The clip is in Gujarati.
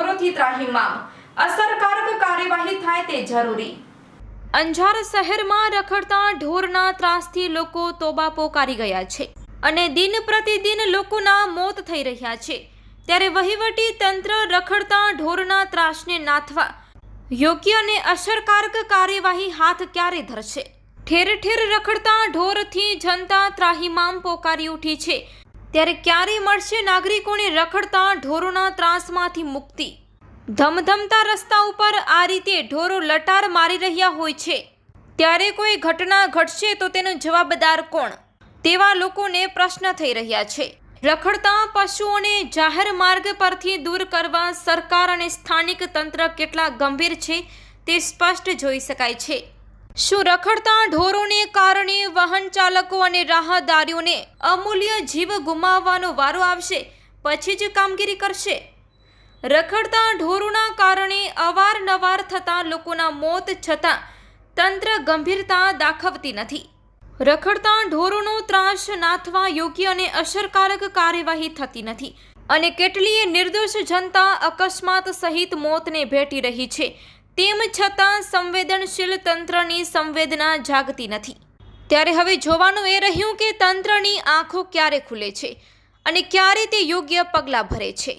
મોરોથી ત્રાહિમામ અસરકારક કાર્યવાહી થાય તે જરૂરી. અંજાર શહેરમાં રખડતા ઢોરના ત્રાસથી લોકો તોબાપો કાઢી ગયા છે અને દિન પ્રતિદિન લોકોના મોત થઈ રહ્યા છે. ત્યારે વહીવટી તંત્ર રખડતા ઢોરના ત્રાસને નાથવા યોગ્ય અને અસરકારક કાર્યવાહી હાથ ક્યારે ધરશે? ઠેર ઠેર રખડતા ઢોરથી જનતા ત્રાહીમામ પોકારી ઉઠી છે. ત્યારે ક્યારે મળશે નાગરિકોને રખડતા ઢોરોના ત્રાસમાંથી મુક્તિ. ધમધમતા રસ્તા ઉપર આ રીતે ઢોરો લટાર મારી રહ્યા હોય છે. ત્યારે કોઈ ઘટના ઘટશે તો તેનો જવાબદાર કોણ? તેવા લોકોને પ્રશ્ન થઈ રહ્યા છે. રખડતા પશુઓને જાહેર માર્ગ પરથી દૂર કરવા સરકાર અને સ્થાનિક તંત્ર કેટલા ગંભીર છે તે સ્પષ્ટ જોઈ શકાય છે. શું રખડતા ઢોરોને કારણે વાહન ચાલકો અને રાહદારીઓને અમૂલ્ય જીવ ગુમાવવાનો વારો આવશે, પછી જ કામગીરી કરશે? રખડતા ઢોરોના કારણે અવારનવાર થતા લોકોના મોત છતાં તંત્ર ગંભીરતા દાખવતી નથી. રખડતા ઢોરોનો ત્રાસ નાથવા યોગ્ય અને અસરકારક કાર્યવાહી થતી નથી અને કેટલીય નિર્દોષ જનતા અકસ્માત સહિત મોતને ભેટી રહી છે. તેમ છતાં સંવેદનશીલ તંત્રની સંવેદના જાગતી નથી. ત્યારે હવે જોવાનું એ રહ્યું કે તંત્રની આંખો ક્યારે ખુલે છે અને ક્યારે તે યોગ્ય પગલાં ભરે છે.